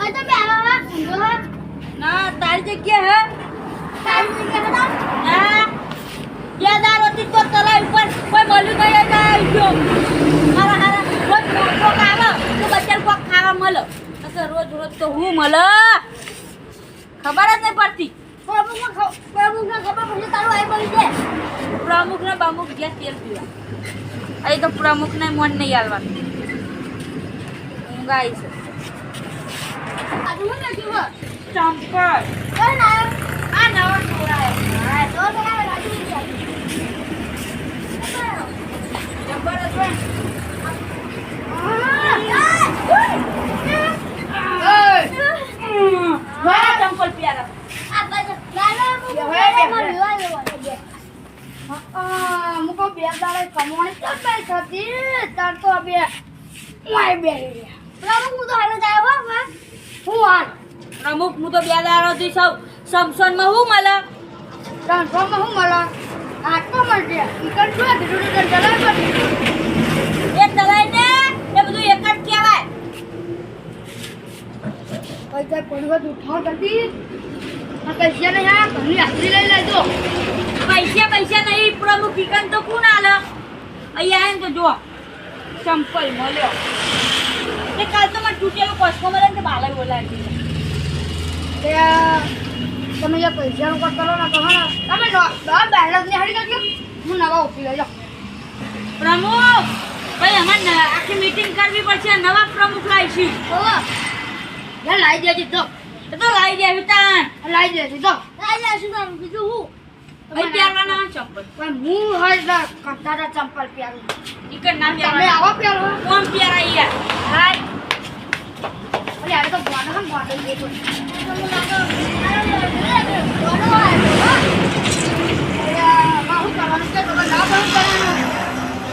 આ તો બે આવા ઊંધો હે. ના તારી જગ્યા હે? તારી જગ્યા હતા. ના યાદાર હતી તો તલાઈ ઉપર કોઈ મળ્યું નહીં આવી ગયો. હારા હારા. રોજ કોક આવે તો બચાર કોક ખાવા મળે. નકર રોજ રોજ તો હું મળે? ખબર જ નહીં પડતી. પ્રભુને ખબર પછી તારું આઈ બળી જાય. પ્રમુખ ને બામુખ ગયા તેલ પીવા. અહીં તો પ્રમુખ મન નહીં હાલવાનું ઊંઘ આવી છે. ચંપલ. આ નવો છોડાયો હા, તો આવે, રાજુ ચંપલ પ્યારા આ બાજુ લાલો, હું મારા વિવાહ લેવા જઈએ. હા, મુકો બે દાડે તો કઈ તાર તો બે માય બે રહ્યા. હું તો હાલ જાય હો હાલ પ્રમુખ હું તો બે દાડોથી સૌ સમસોનમાં હું મળે? ત્રણસોમાં હું મળે? આટલો મળશે. ઈકન શું કીધું તને ચલાવ કરી એ તલાઈને એ બધું એક જ કહેવાય. પૈસા પડવા ઉઠાવ કરતી પૈસા નહીં આ ઘરની હાજરી લઈ લેજો. પૈસા પૈસા નહીં પ્રમુખ ચિકન તો કોણ આલે? અહીંયા આવીને તો જો ચંપલ મળ્યો. એ કાલ તો મને તૂટેલો કોસ્કો મળે ને બાલે બોલાવી તે તમે જે પૈસાનો કટ કરો ને તો હા તમે બેલેન્સની હારી કરજો હું નવા ઉઠી લેજો પ્રમુખ ભાઈ અમારે આખી મીટિંગ કરવી પડશે નવા પ્રમુખ લાવીશું ઓવા લે લાઈ દેજી તો. એ તો લાવી દેવી તાન લાઈ દેજો તો. લાઈ દેશું બીજું હું? પહેરવાના ચંપલ. પણ હું હજ કટાટા ચંપલ પહેરું ઈકન ના તમે પહેરવાના પહેરો કોણ પહેરાય યાર? હાય. અરે આને તો ગોડા હમ ગોડા લઈ તો ગોડો આવ્યો અરે કરવાનું છે તો ના બાહુ કરવાનું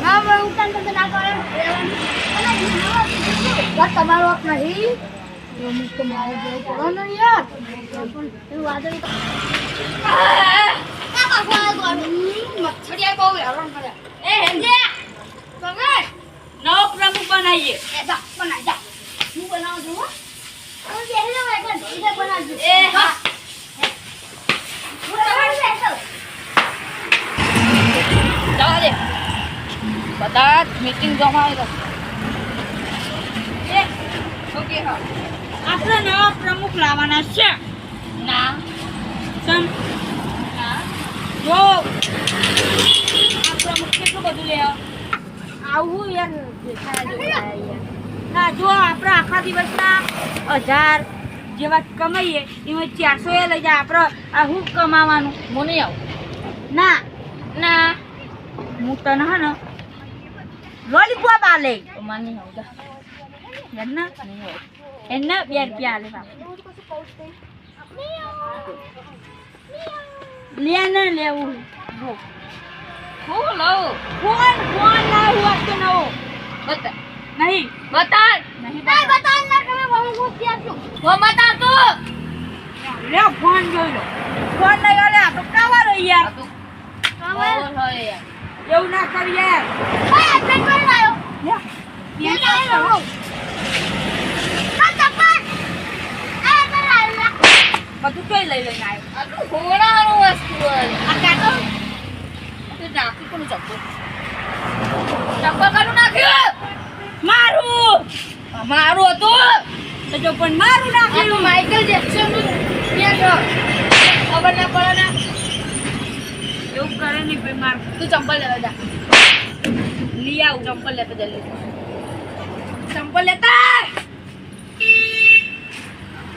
ના બાહુ કરવાનું તો ના કરવાનું તમારો હક નહીં. અમુક તો મારે જવું યાર. પણ એવું વાદળી મચ્છરિયા બહુ હેરાન કરે એ હેંજે તમે નવો પ્રમુખ બનાવીએ એ જા બનાવી જા હું બનાવું છું હો જાઉં એકવાર બનાવજો એ હા બધા મીટિંગ જમાવી દે એ ઓકે હા આપણે નવા પ્રમુખ લાવવાના છે. ના. સમ જો. આ પ્રમુખ કેટલું બધું લે? આવું યાર ના જો આપણે આખા દિવસના હજાર જેવા કમાઈએ એમાં ચારસો એ લઈ જાય આપણે આ હું કમાવાનું? નહીં આવું. ના ના. હું તને હે ને લોલીપોપ આલે. મને નહીં આવું એને બે રૂપિયા આલે બાપ. લે ને લેવું લઉં? ફોન ફોન લાવું વાત તો નવો? બતા નહીં. બતા નહીં બતાવ ના તમે બહુ પ્યાર છો. હો બતા તો લે ફોન જોઈ લો. ફોન લઈ આલે આ તો કાવાનો યાર. એવું ના કરી યાર ઓય અટક કરી લાયો લે. એ લાયો આ ચપ્પલ આ તો લાયો બધું કઈ લઈ લઈને આવ્યો આ તો ઘોડાનો વસ્તુ આ કાતો નાખી ચપ્પલ ચપ્પલ કાઢું નાખ્યું? મારું! મારું હતું. તો જો પણ મારું માઇકલ જેક્સનનું ખબર ના પડે ને. એવું કરે નહીં ભાઈ માર. તું ચંપલ લેવા જા. લઈ આવું. ચંપલ લેતા જલ્દી ચંપલ લેતા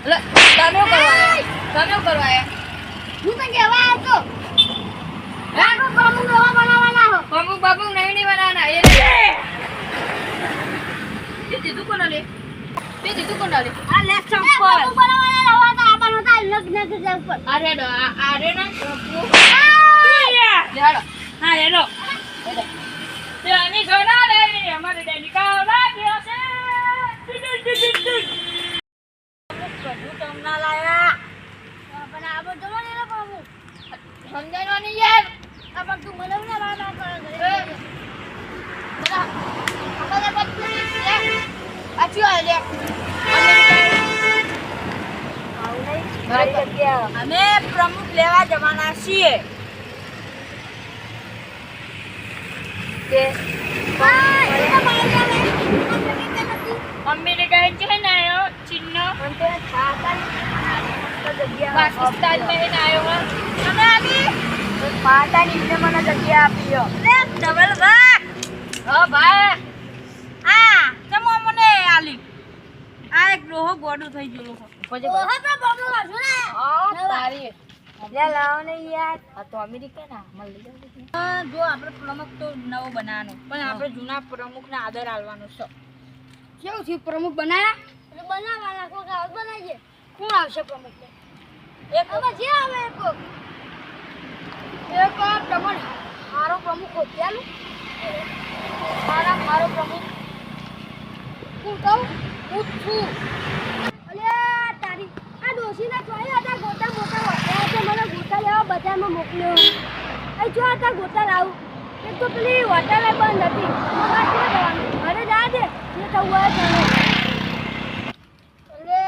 લે તને કરવા. તને કરવા હું તો કહેવા આવતો રાગો પ્રમુખ નવા બનાવવાના હો. બાબુ બાબુ નહીં નહીં બનાવના એ! તે દીધું કોને લે? તે દીધું કોને લે? આ લે એ પ્રમુખ બનાવવાના હવા તો આપણને તો લગ્ન કે જાય ઉપર આ રેડો આ આ ના લેડો હા હેલો તે આની સોના રે અમારે ડેડી કાવડા ગયો છે કજુ તમને લાયા પણ આ બધો મને ના પ્રમુખ સમજાયો નહીં યાર. આ પણ તું મને ના વાત ના કરે બધા આપણે પછી આ લે અમે પ્રમુખ લેવા જવાના છીએ. મમ્મી ને કહે છે ને આયો? પાકિસ્તાનમાં આયો તમે આવી. માતાની મને જગ્યા આપી લો ડબલ હા ભાઈ. હા. તમો મને આલી? આ એક લોહો ગોડું થઈ ગયું લોહો. તારી. લે લાવો ને યાર. આ તો અમેરિકા ના. મળી જાય જો આપણે પ્રમુખ તો નવો બનાવવાનો પણ આપણે જૂના પ્રમુખને આદર આલવાનો છે. કેવું થયું? પ્રમુખ બનાયા? બનાવવાના. કોક બનાવીએ કોણ આવશે પ્રમુખ એક હવે જે આવે એક એક પ્રમુખ મારો પ્રમુખ હોત્યાલું મારા, મારો પ્રમુખ. હું કહું હું છું. અલ્યા તારી. આ ડોશીના ચોય હતા ગોટા મોટા વળ્યા છે. મને ગોટા લેવા બજારમાં મોકલ્યો. એ જો હતા ગોટા લાવું. એક તો હોટલ બંધ હતી. મારે જા દે. જે થવું હોય ચાલો અરે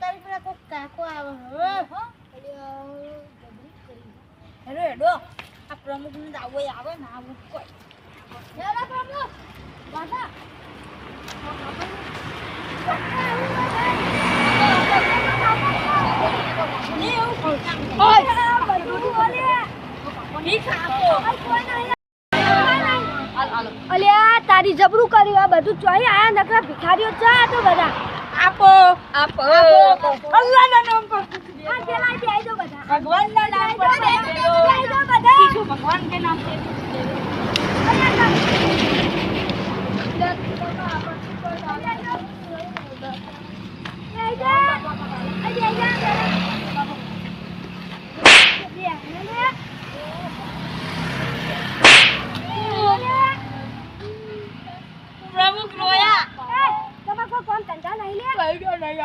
તારી પેલા કોક કાકો આવે હવે હો હેડો હેડો આવે ને આવું કોઈ. યાર પ્રભુ બાબા અલ્યા તારી જબરું કર્યું આ બધું ચોઈ આયા નકરા ભિખારીઓ ચા તો બધા. આપો આપો. અલ્લાહના નામ પર. આ પેલા બે દો બધા. ભગવાનના નામ પર. ભગવાન કે નામ છે પ્રમુખ રોયા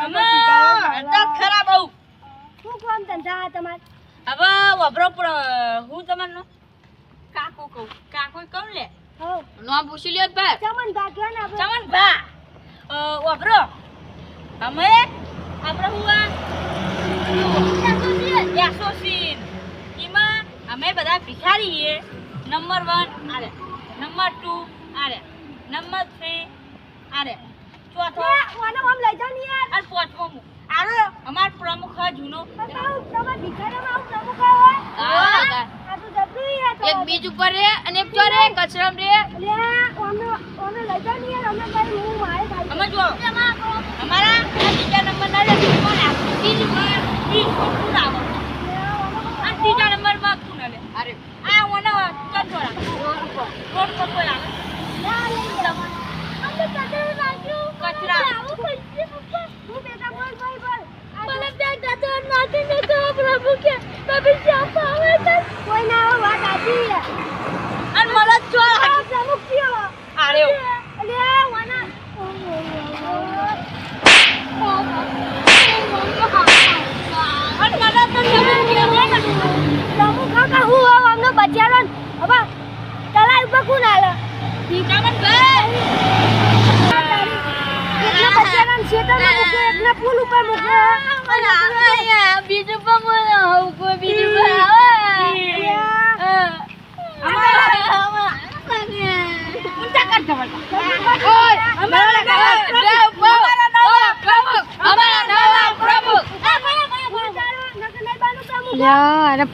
અમે હતા ખરા બહુ હવે વબરો હું તમને કાકો કહું. કાકો કહું લે. નામ પૂછી લ્યો ભાઈ. ચમન ભા અ, વબરો અમે આપણે હું આ? એસોસિએશન એમાં અમે બધા ભિખારી છીએ. નંબર વન આરે નંબર ટુ આરે નંબર થ્રી આરે ચોથો. અને પાંચમો હું આરે અમાર પ્રમુખ હા જૂનો એક બીજ ઉપર રે અને એક ચોરે કચરમ રે. અમે જો અમારા આ બીજા નંબર ના લે કોણ આવે ત્રીજ પર ત્રીજ પર કોણ આવે આ ત્રીજા નંબરમાં કોણ લે અરે આ ઓનો કંટ્રોલ રોડ પર રોડ પર કોઈ આવે કચરા કોઈ ના વાત આપી અને મને ચોર આ પ્રમુખ થયો આરે અલે વાના અને મને તો તમે પ્રમુખ કાકા હું હવે અમને બચારો ને હવે તલાઈ ઉપર કોણ આલે ચમન ભાઈ એકને બચારાને શેતામાં મૂકે એકને પુલ ઉપર મૂકે. અને બીજું પણ બોલો કોઈ બીજું પણ આવે.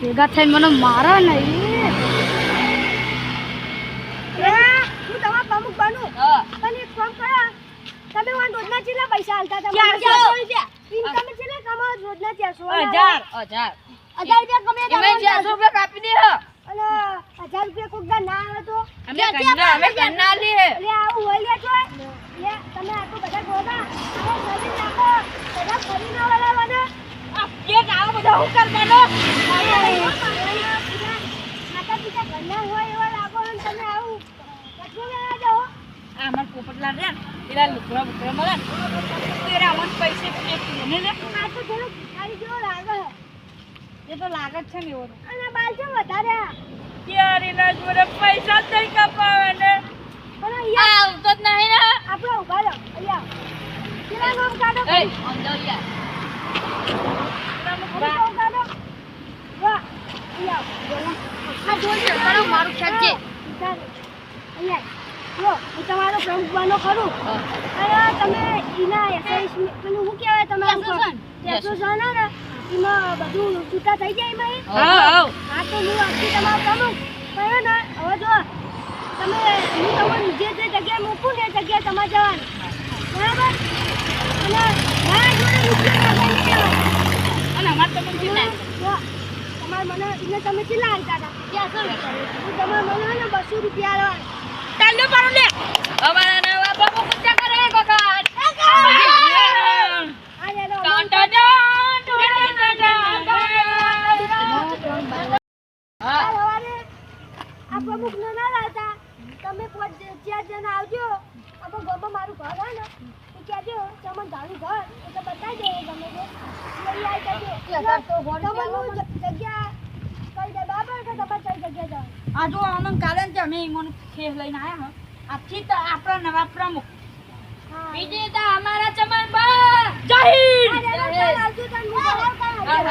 ભેગા થઈને મને મારો નહીં હું તમારા પ્રમુખ બનું પણ એક કામ કરો તમે વાન રોજના કેટલા પૈસા તમે ચારસો. રૂપિયા ઇન્કમ કેટલા કમાવો રૂપિયા કમે રૂપિયા કાપી દે. અને રૂપિયા ના આવે તો? અમે અમે લે એટલે આવું હોય લે છો લે તમે આ તો બધા ગોદા આવો નવીન નાખો બધા ફરી ના વળાવવાના આ પેટ આવો બધા હું કરવાનો માતા પિતા ઘરના હોય એવા લાગો અને તમે આવું કચરું લેવા જાઓ આ અમાર પોપટલા રે ને પેલા લુકડા બુકડા મળે ને તેરા પૈસે મને એ તો લાગે છે ને એવો અને બાલ છે વધારે યાર એના જોડે પૈસા જ નહીં કપાવે ને પણ અહીંયા આવતો જ નહીં ને આપણે ઊભા રહો અહીંયા પેલા નામ કાઢો એ અંદર યાર કાઢો? વાહ, અહીંયા આવો. આ જોજો. મારું ખેંચે. અહીંયા. જો, હું તમારો પ્રમુખ બનો ખરું. અને તમે એના એસઆઈ પેલું શું કહેવાય તમે? એસોસિએશન ને એમાં બધું છૂટા થઈ જાય એમાં? હા તો હું આજથી તમારો પ્રમુખ કયો ને હવે જો તમે હું તમને જે જે જગ્યાએ મૂકું ને એ જગ્યાએ તમારે જવાનું. બરાબર? અને મારા જોડે અને અમારે તો. જો, તમારે મને એને તમે કેટલા આવતા હતા? હું તમારે મને બસો રૂપિયા આલવાના. પાડો લે. અમારા નવા પ્રમુખ ઊંચા કરે, કોકા. તમે ચાર જણા આવજો આપણે ગામમાં મારું ઘર હોય ને કહેજો જગ્યા કઈ જગ્યાએ જવાનું આ અમે કાલે જ અમે ઈમોન ખેસ લઈને આયા હા. આજથી તો આપણા નવા પ્રમુખ. બીજી તો અમારા ચમનભાઈ જય હિન્દ!